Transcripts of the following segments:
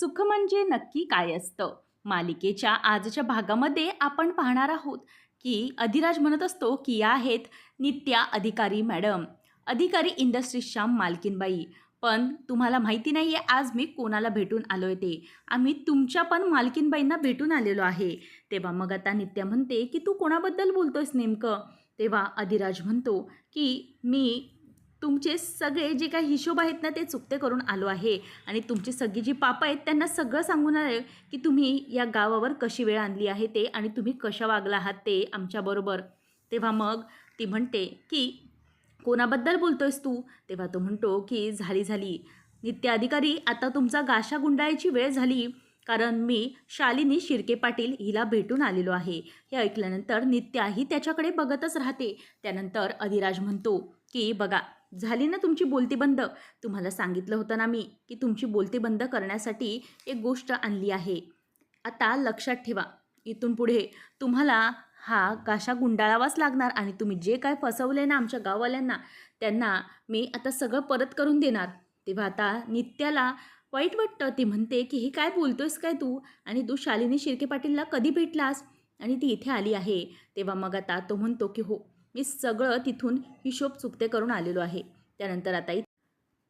सुख म्हणजे नक्की काय असतं? मालिकेच्या आजच्या भागामध्ये आपण पाहणार आहोत की अधिराज म्हणत असतो की या आहेत नित्या अधिकारी मॅडम. अधिकारी इंडस्ट्रीजच्या मालकीनबाई. पण तुम्हाला माहिती नाही आहे आज मी कोणाला भेटून आलो आहे ते. आम्ही तुमच्या पण मालकीनबाईंना भेटून आलेलो आहे. तेव्हा मग आता नित्या म्हणते की तू कोणाबद्दल बोलतोयस नेमकं? तेव्हा अधिराज म्हणतो की मी तुमचे सगळे जे काही हिशोब आहेत ना ते चुकते करून आलो आहे. आणि तुमची सगळी जी पापं आहेत त्यांना सगळं सांगून आलं की तुम्ही या गावावर कशी वेळ आणली आहे ते आणि तुम्ही कशा वागला आहात ते आमच्याबरोबर तेव्हा मग ती म्हणते की कोणाबद्दल बोलतोयस तू? तेव्हा तो म्हणतो की झाली झाली. नित्य अधिकारी आता तुमचा गाशा गुंडाळायची वेळ झाली. कारण मी शालिनी शिर्के पाटील हिला भेटून आलेलो आहे. हे ऐकल्यानंतर नित्याही त्याच्याकडे बघतच राहते. त्यानंतर अधिराज म्हणतो की बघा झाली ना तुमची बोलती बंद? तुम्हाला सांगितलं होतं ना मी की तुमची बोलती बंद करण्यासाठी एक गोष्ट आणली आहे. आता लक्षात ठेवा. इथून पुढे तुम्हाला हा काशा गुंडाळावाच लागणार आणि तुम्ही जे काय फसवले ना आमच्या गाववाल्यांना त्यांना मी आता सगळं परत करून देणार. तेव्हा आता नित्याला वाईट वाटतं. ती म्हणते की हे काय बोलतोयस काय तू? आणि तू शालिनी शिर्के पाटीलला कधी भेटलास? आणि ती इथे आली आहे. तेव्हा मग आता तो म्हणतो की हो मी सगळं तिथून हिशोब चुकते करून आलेलो आहे. त्यानंतर आता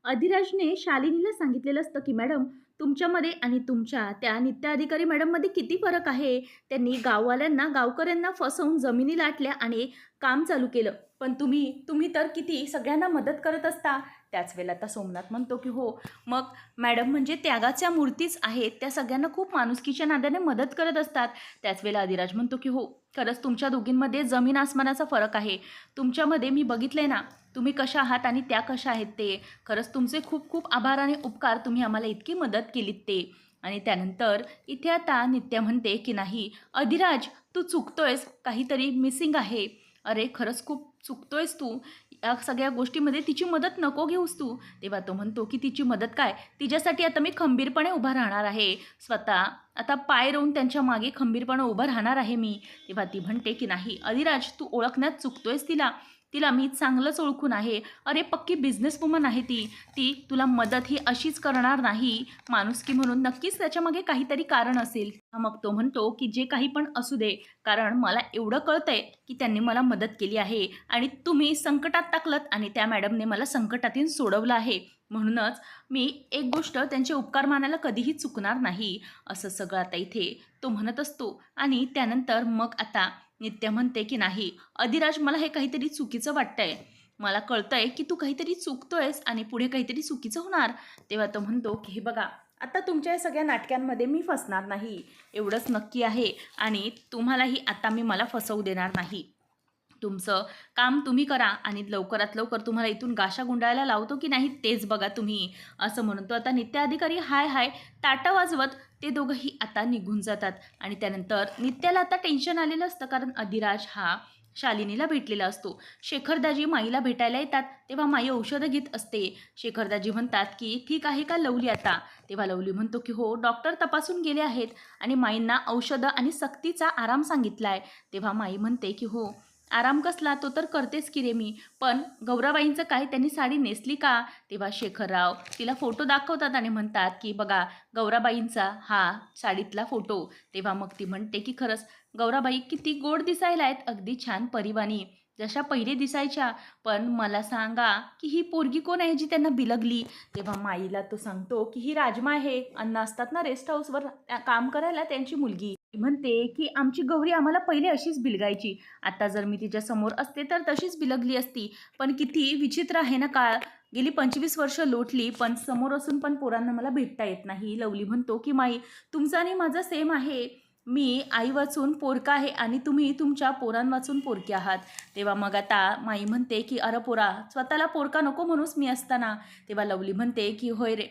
अधिराजने शालिनीला सांगितलेलं असतं की मॅडम तुमच्यामध्ये आणि तुमच्या त्या नित्य अधिकारी मॅडममध्ये किती फरक आहे? त्यांनी गाववाल्यांना गावकऱ्यांना फसवून जमिनी लाटल्या आणि काम चालू केलं. पण तुम्ही तुम्ही तर किती सगळ्यांना मदत करत असता. त्याच वेळेला आता सोमनाथ म्हणतो की हो मग मॅडम म्हणजे त्यागाच्या मूर्तीच आहेत त्या सगळ्यांना खूप माणुसकीच्या नाद्याने मदत करत असतात. त्याच वेळेला अधिराज म्हणतो की हो खरंच तुमच्या दोघींमध्ये जमीन आसमानाचा फरक आहे. तुमच्यामध्ये मी बघितलंय ना तुम्ही कशा आहात आणि त्या कशा आहेत ते. खरंच तुमचे खूप खूप आभार आणि उपकार तुम्ही आम्हाला इतकी मदत केलीत ते. आणि त्यानंतर इथे आता नित्या म्हणते की नाही अधिराज तू चुकतोयस काहीतरी मिसिंग आहे. अरे खरंच खूप चुकतोयस तू. या सगळ्या गोष्टीमध्ये तिची मदत नको घेऊस तू. तेव्हा तो म्हणतो की तिची मदत काय? तिच्यासाठी आता मी खंबीरपणे उभा राहणार आहे. स्वतः आता पाय रोवून त्यांच्या मागे खंबीरपणे उभं राहणार आहे मी. तेव्हा ती म्हणते की नाही अधिराज तू ओळखण्यात चुकतोयस तिला. तिला मी चांगलंच ओळखून आहे. अरे पक्की बिझनेस वुमन आहे ती. ती तुला मदत ही अशीच करणार नाही. माणुसकी म्हणून नक्कीच त्याच्यामागे काहीतरी कारण असेल. मग तो म्हणतो की जे काही पण असू दे कारण मला एवढं कळतंय की त्यांनी मला मदत केली आहे आणि तुम्ही संकटात टाकलत आणि त्या मॅडमने मला संकटातून सोडवलं आहे. म्हणूनच मी एक गोष्ट त्यांचे उपकार मानायला कधीही चुकणार नाही. असं सगळं आता इथे तो म्हणत असतो आणि त्यानंतर मग आता नित्या म्हणते की नाही अधिराज मला हे काहीतरी चुकीचं वाटतंय. मला कळतंय की तू काहीतरी चुकतोयस आणि पुढे काहीतरी चुकीचं होणार. तेव्हा तो म्हणतो की हे बघा आता तुमच्या या सगळ्या नाटकांमध्ये मी फसणार नाही. एवढंच नक्की आहे आणि तुम्हालाही आता मी मला फसवू देणार नाही. तुमचं काम तुम्ही करा आणि लवकरात लवकर तुम्हाला इथून गाशा गुंडाळायला लावतो की नाही तेच बघा तुम्ही असं म्हणून. तो आता नित्य अधिकारी हाय हाय ताटा वाजवत ते दोघंही आता निघून जातात. आणि त्यानंतर नित्याला आता टेन्शन आलेलं असतं कारण अधिराज हा शालिनीला भेटलेला असतो. शेखरदाजी माईला भेटायला येतात. तेव्हा माई औषधं घेत असते. शेखरदाजी म्हणतात की ठीक आहे का लवली आता? तेव्हा लवली म्हणतो की हो डॉक्टर तपासून गेले आहेत आणि माईंना औषधं आणि सक्तीचा आराम सांगितला आहे तेव्हा माई म्हणते की हो आराम कसला तो तर करतेच की रे मी. पण गौराबाईंचं काय? त्यांनी साडी नेसली का? तेव्हा शेखरराव तिला फोटो दाखवतात आणि म्हणतात की बघा गौराबाईंचा हा साडीतला फोटो. तेव्हा मग ती म्हणते की खरंच गौराबाई किती गोड दिसायला आहेत. अगदी छान परिवानी. जशा पहिले दिसायच्या. पण मला सांगा की ही पोरगी कोण आहे जी त्यांना बिलगली? तेव्हा माईला तो सांगतो की ही राजमा आहे. अण्णा असतात ना रेस्ट हाऊसवर काम करायला त्यांची मुलगी. म्हणते की आमची गौरी आम्हाला पहिले अशीच बिलगायची. आता जर मी तिच्या समोर असते तर तशीच बिलगली असती. पण किती विचित्र आहे ना काळ. गेली पंचवीस वर्ष लोटली पण समोर असून पण पोरांना मला भेटता येत नाही. लवली म्हणतो की माई तुमचा आणि माझा सेम आहे. मी आई वाचून पोरका आहे आणि तुम्ही तुमच्या पोरांवाचून पोरके आहात. तेव्हा मग आता माई म्हणते की अरे पोरा स्वतःला पोरका नको म्हणूस मी असताना. तेव्हा लवली म्हणते की होय रे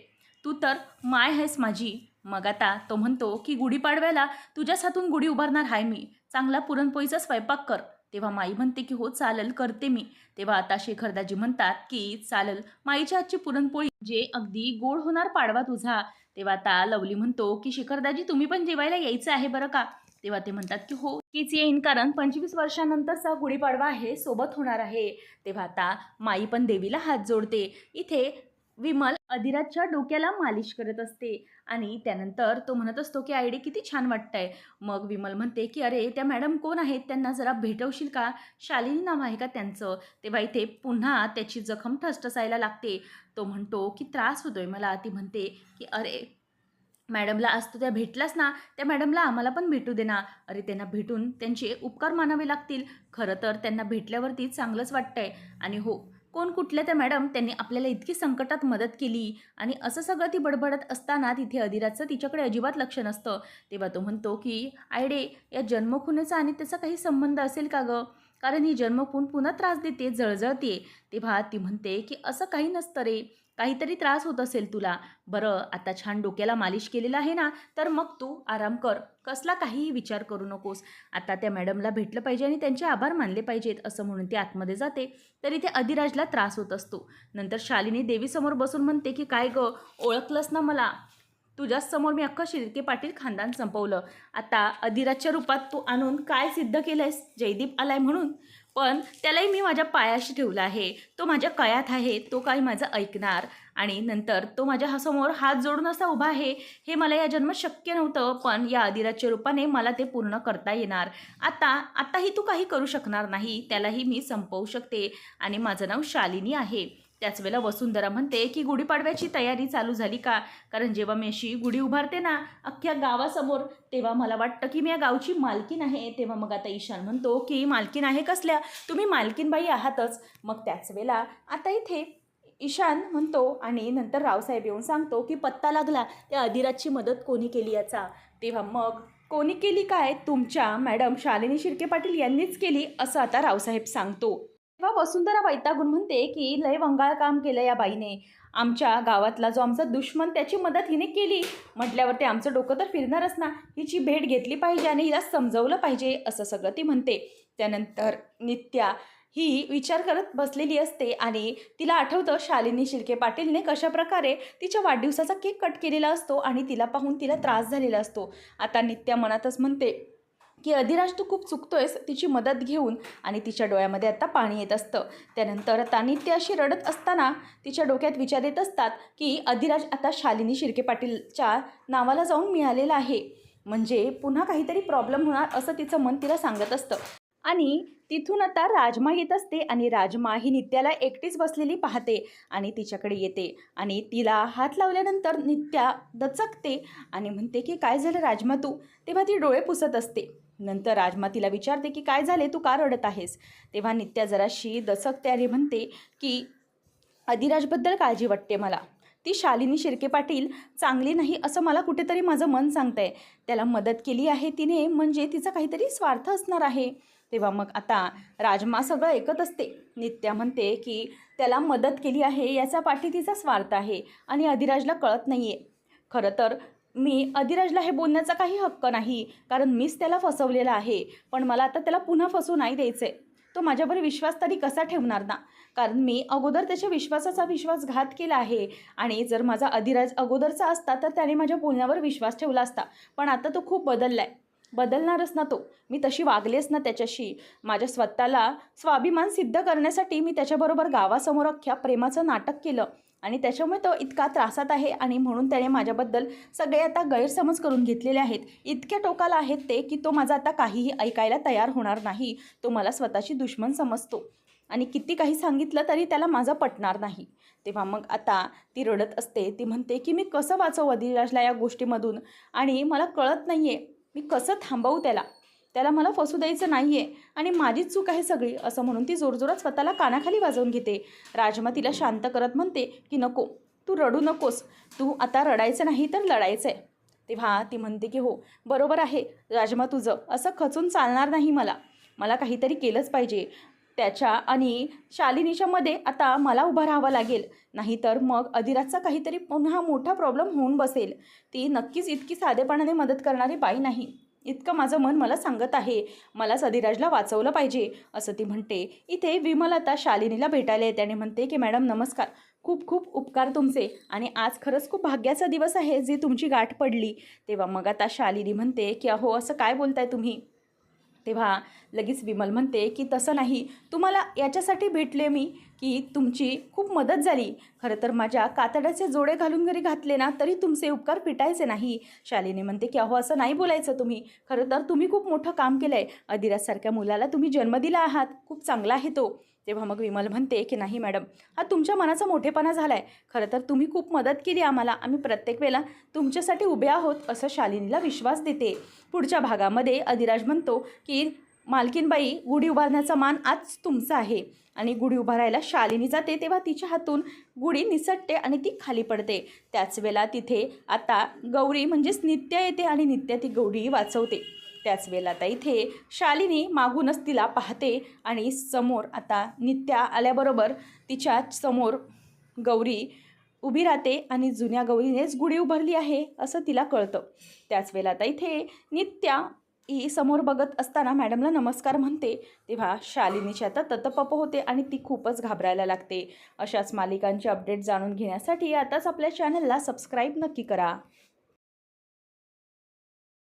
तू तर माय आहेस माझी. मग आता तो म्हणतो की गुढीपाडव्याला तुझ्याच हातून गुढी उभारणार आहे मी. चांगला पुरणपोळीचा स्वयंपाक कर. तेव्हा माई म्हणते की हो चालेल करते मी. तेव्हा आता शेखरदाजी म्हणतात की चालेल माईच्या आजची पुरणपोळी जे अगदी गोड होणार पाडवा तुझा. तेव्हा आता लवली म्हणतो की शेखरदाजी तुम्ही पण जेवायला यायचं आहे बरं का? तेव्हा ते म्हणतात की हो कीच येईन कारण पंचवीस वर्षानंतरचा गुढीपाडवा आहे सोबत होणार आहे. तेव्हा आता माई पण देवीला हात जोडते. इथे विमल अधिराजच्या डोक्याला मालिश करत असते आणि त्यानंतर तो म्हणत असतो की आयडी किती छान वाटतंय. मग विमल म्हणते की अरे त्या मॅडम कोण आहेत? त्यांना जरा भेटवशील का? शालिनी नाव आहे का त्यांचं? तेव्हा इथे पुन्हा त्याची जखम ठसठसायला लागते. तो म्हणतो की त्रास होतोय मला. ती म्हणते की अरे मॅडमला आज तू त्या भेटलास ना. त्या मॅडमला आम्हाला पण भेटू दे ना. अरे त्यांना भेटून त्यांचे उपकार मानावे लागतील. खरं तर त्यांना भेटल्यावरती चांगलंच वाटतंय. आणि हो कोण कुठल्या त्या मॅडम त्यांनी आपल्याला इतकी संकटात मदत केली आणि असं सगळं ती बडबडत असताना तिथे अधिराजचं तिच्याकडे अजिबात लक्ष नसतं. तेव्हा तो म्हणतो की आयडे या जन्मखुनेचा आणि त्याचा काही संबंध असेल का गं? कारण ही जन्मखून पुन्हा त्रास देते जळजळते. तेव्हा ती म्हणते की असं काही नसतं रे. काहीतरी त्रास होत असेल तुला. बरं आता छान डोक्याला मालिश केलेलं आहे ना तर मग तू आराम कर. कसला काहीही विचार करू नकोस. आता त्या मॅडमला भेटलं पाहिजे आणि त्यांचे आभार मानले पाहिजेत असं म्हणून ती आतमध्ये जाते. तर इथे अधिराजला त्रास होत असतो. नंतर शालिनी देवीसमोर बसून म्हणते की काय गं ओळखलंस ना मला? तुझ्याच समोर मी अख्खं शिर्के पाटील खानदान संपवलं. आता अधिराजच्या रूपात तू आणून काय सिद्ध केलंयस? जयदीप आलाय म्हणून? पण त्यालाही मी माझ्या पायाशी ठेवला आहे. तो माझ्या कयात आहे तो काही माझं ऐकणार. आणि नंतर तो माझ्या हा समोर हात जोडून असा उभा आहे. हे मला या जन्मात शक्य नव्हतं पण या अधिराजच्या रूपाने मला ते पूर्ण करता येणार. आता आताही तू काही करू शकणार नाही त्यालाही मी संपवू शकते. आणि माझं नाव शालिनी आहे. त्याच वेळेला वसुंधरा म्हणते की गुढीपाडव्याची तयारी चालू झाली का? कारण जेव्हा मी अशी गुढी उभारते ना अख्ख्या गावासमोर तेव्हा मला वाटतं की मी या गावची मालकीन आहे. तेव्हा मग आता ईशान म्हणतो की मालकीन आहे कसल्या? तुम्ही मालकीनबाई आहातच. मग त्याच वेळेला आता इथे ईशान म्हणतो आणि नंतर रावसाहेब येऊन सांगतो की पत्ता लागला त्या अधिराजची मदत कोणी केली याचा? तेव्हा मग कोणी केली काय? तुमच्या मॅडम शालिनी शिर्के पाटील यांनीच केली असं आता रावसाहेब सांगतो. तेव्हा वसुंधरा वैतागून म्हणते की लय वंगाळ काम केलं या बाईने. आमच्या गावातला जो आमचा दुश्मन त्याची मदत हिने केली. म्हटल्यावर ते आमचं डोकं तर फिरणारच ना. हिची भेट घेतली पाहिजे आणि हिला समजवलं पाहिजे असं सगळं ती म्हणते. त्यानंतर नित्या ही विचार करत बसलेली असते आणि तिला आठवतं शालिनी शिर्के पाटीलने कशाप्रकारे तिच्या वाढदिवसाचा केक कट केलेला असतो आणि तिला पाहून तिला त्रास झालेला असतो. आता नित्या मनातच म्हणते की अधिराज तू खूप चुकतोयस तिची मदत घेऊन आणि तिच्या डोळ्यामध्ये आता पाणी येत असतं. त्यानंतर तानित्य अशी रडत असताना तिच्या डोक्यात विचार येत असतात की अधिराज आता शालिनी शिर्के पाटीलच्या नावाला जाऊन मिळालेला आहे. म्हणजे पुन्हा काहीतरी प्रॉब्लेम होणार असं तिचं मन तिला सांगत असतं. आणि तिथून आता राजमा येत असते आणि राजमा ही नित्याला एकटीच बसलेली पाहते आणि तिच्याकडे येते आणि तिला हात लावल्यानंतर नित्या दचकते आणि म्हणते की काय झालं राजमा तू? तेव्हा ती डोळे पुसत असते. नंतर राजमा तिला विचारते की काय झाले? तू का रडत आहेस? तेव्हा नित्या जराशी दचकते आणि म्हणते की अधिराजबद्दल काळजी वाटते मला. ती शालिनी शिर्के पाटील चांगली नाही असं मला कुठेतरी माझं मन सांगतंय. त्याला मदत केली आहे तिने म्हणजे तिचा काहीतरी स्वार्थ असणार आहे. तेव्हा मग आता राजमा सगळं ऐकत असते. नित्या म्हणते की त्याला मदत केली आहे याचा पाठी तिचा स्वार्थ आहे आणि अधिराजला कळत नाही आहे खरं तर मी अधिराजला हे बोलण्याचा काही हक्क नाही कारण मीच त्याला फसवलेला आहे. पण मला आता त्याला पुन्हा फसवू नाही द्यायचं आहे तो माझ्यावर विश्वास तरी कसा ठेवणार ना? कारण मी अगोदर त्याच्या विश्वासाचा विश्वासघात केला आहे आणि जर माझा अधिराज अगोदरचा असता तर त्याने माझ्या बोलण्यावर विश्वास ठेवला असता. पण आता तो खूप बदलला आहे बदलणारच ना तो. मी तशी वागलेच ना त्याच्याशी. माझ्या स्वतःला स्वाभिमान सिद्ध करण्यासाठी मी त्याच्याबरोबर गावासमोर अख्ख्या प्रेमाचं नाटक केलं. आणि त्याच्यामुळे तो इतका त्रासात आहे आणि म्हणून त्याने माझ्याबद्दल सगळे आता गैरसमज करून घेतलेले आहेत. इतक्या टोकाला आहेत ते की तो माझा आता काहीही ऐकायला तयार होणार नाही. तो मला स्वतःची दुश्मन समजतो. आणि किती काही सांगितलं तरी त्याला माझं पटणार नाही. तेव्हा मग आता ती रडत असते. ती म्हणते की मी कसं वाचवू अधिराजला या गोष्टीमधून? आणि मला कळत नाही आहे मी कसं थांबवू त्याला? त्याला मला फसू द्यायचं नाही आहे आणि माझीच चूक आहे सगळी असं म्हणून ती जोरजोरात स्वतःला कानाखाली वाजवून घेते. राजमा तिला शांत करत म्हणते की नको तू रडू नकोस. तू आता रडायचं नाही तर लढायचं आहे तेव्हा ती म्हणते की हो बरोबर आहे. राजमा तुझं असं खचून चालणार नाही मला. मला काहीतरी केलंच पाहिजे. त्याच्या आणि शालिनीच्यामध्ये आता मला उभं राहावं लागेल. नाहीतर मग अधिराजचा काहीतरी पुन्हा मोठा प्रॉब्लेम होऊन बसेल. ती नक्कीच इतकी साधेपणाने मदत करणारी बाई नाही. इतकं माझं मन मला सांगत आहे. मलाच अधिराजला वाचवलं पाहिजे असं ती म्हणते. इथे विमल आता शालिनीला भेटायला येते आणि म्हणते की मॅडम नमस्कार. खूप खूप उपकार तुमचे आणि आज खरंच खूप भाग्याचा दिवस आहे जी तुमची गाठ पडली. तेव्हा मग आता शालिनी म्हणते की अहो असं काय बोलताय तुम्ही? तेव्हा लगेच विमल म्हणते की तसं नाही. तुम्हाला याच्यासाठी भेटले मी की तुमची खूप मदत झाली. खरं तर माझ्या कातड्याचे जोडे घालून घरी घातले ना तरी तुमचे उपकार फिटायचे नाही. शालिनी म्हणते की अहो असं नाही बोलायचं तुम्ही. खरं तर तुम्ही खूप मोठं काम केलं आहे अधिराजसारख्या मुलाला तुम्ही जन्म दिला आहात. खूप चांगला आहे तो. तेव्हा मग विमल म्हणते की नाही मॅडम हा तुमच्या मनाचा मोठेपणा झाला आहे खरं तर तुम्ही खूप मदत केली आम्हाला. आम्ही प्रत्येक वेळेला तुमच्यासाठी उभे आहोत असं शालिनीला विश्वास देते. पुढच्या भागामध्ये अधिराज म्हणतो की मालकीनबाई गुढी उभारण्याचा मान आज तुमचा आहे. आणि गुढी उभारायला शालिनी जाते तेव्हा तिच्या हातून गुढी निसटते आणि ती खाली पडते. त्याच वेळेला तिथे आता गौरी म्हणजेच नित्या येते आणि नित्या ती गौरी वाचवते. त्याच वेळेला आता इथे शालिनी मागूनच तिला पाहते आणि समोर आता नित्या आल्याबरोबर तिच्या समोर गौरी उभी राहते आणि जुन्या गौरीनेच गुढी उभारली आहे असं तिला कळतं. त्याच वेळेला आता इथे नित्या ही समोर बघत असताना मॅडमला नमस्कार म्हणते. तेव्हा शालिनीची आता ततपप होते आणि ती खूपच घाबरायला लागते. अशाच मालिकांचे अपडेट जाणून घेण्यासाठी आताच आपल्या चॅनलला सबस्क्राईब नक्की करा.